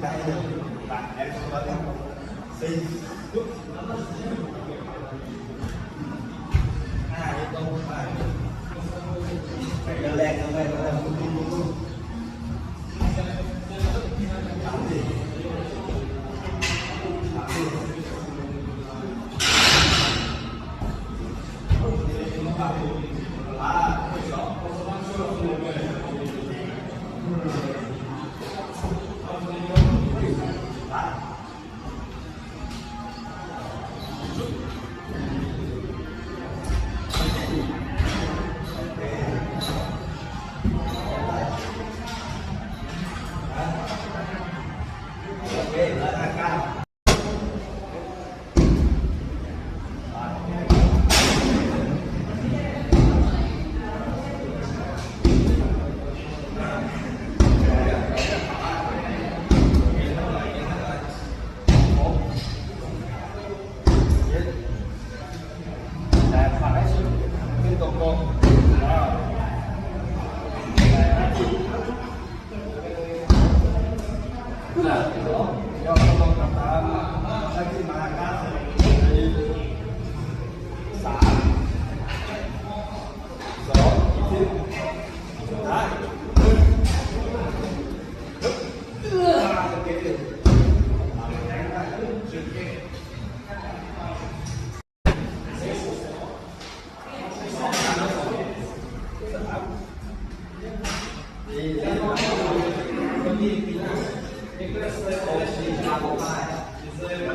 chúng ta được bạn em có thể xin chúc à cái câu phải phải đơn lẻ không phải đơn lẻ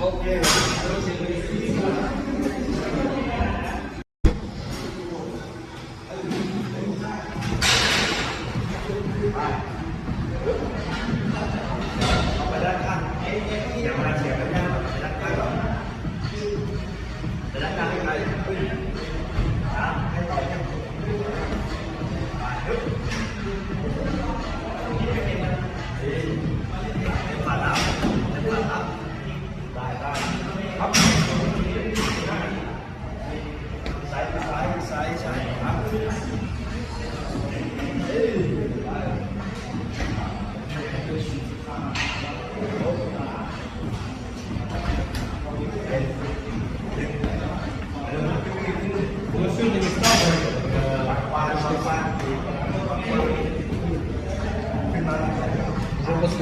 Qual que é?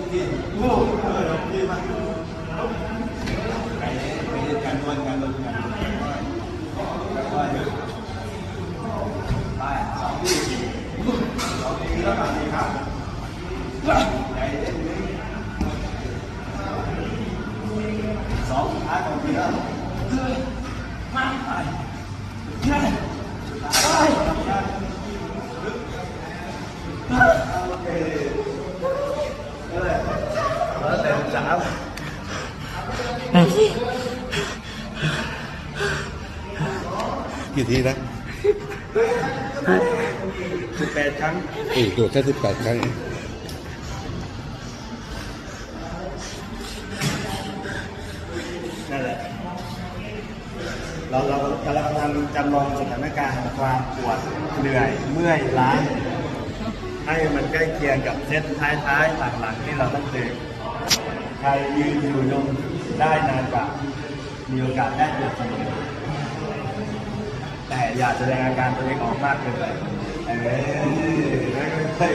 กทีโอ้เออหกทีมาไปไปเรียนการนวลการนวล ทีนะสิบแปดครั้งเอ้ยตัวแค่สิบแปดครั้งเองนั่นแหละเราเรากำลังกำลังจำลองสถานการณ์ความปวดเหนื่อยเมื่อยล้าให้มันใกล้เคียงกับเซตท้ายๆหลังๆที่เราต้องเจอใครยืนอยู่ยงได้นานกว่ามีโอกาสได้เปรียบเสมอ แต่อย่าแสดงอาการตัวเองออกมากเกินไปเอ้ย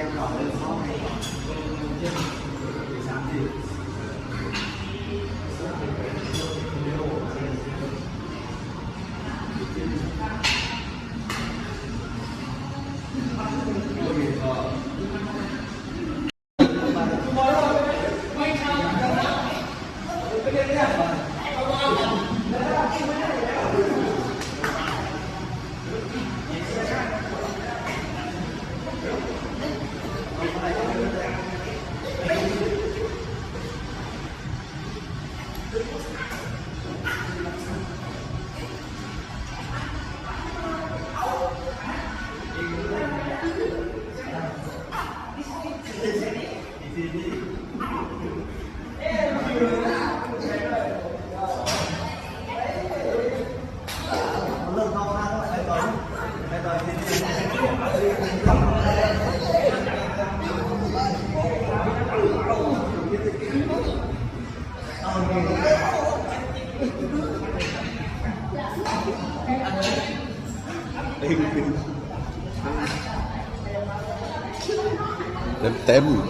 their problems è.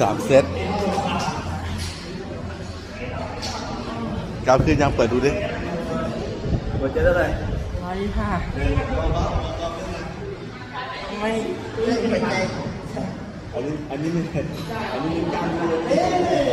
สามเซตกาวคืนยังเปิดดูดิหัวใจเท่าไหร่ร้อยค่ะ ไม่ไม่เป็นใจอันนี้อันนี้ไม่เห็นอันนี้ยังยังเลย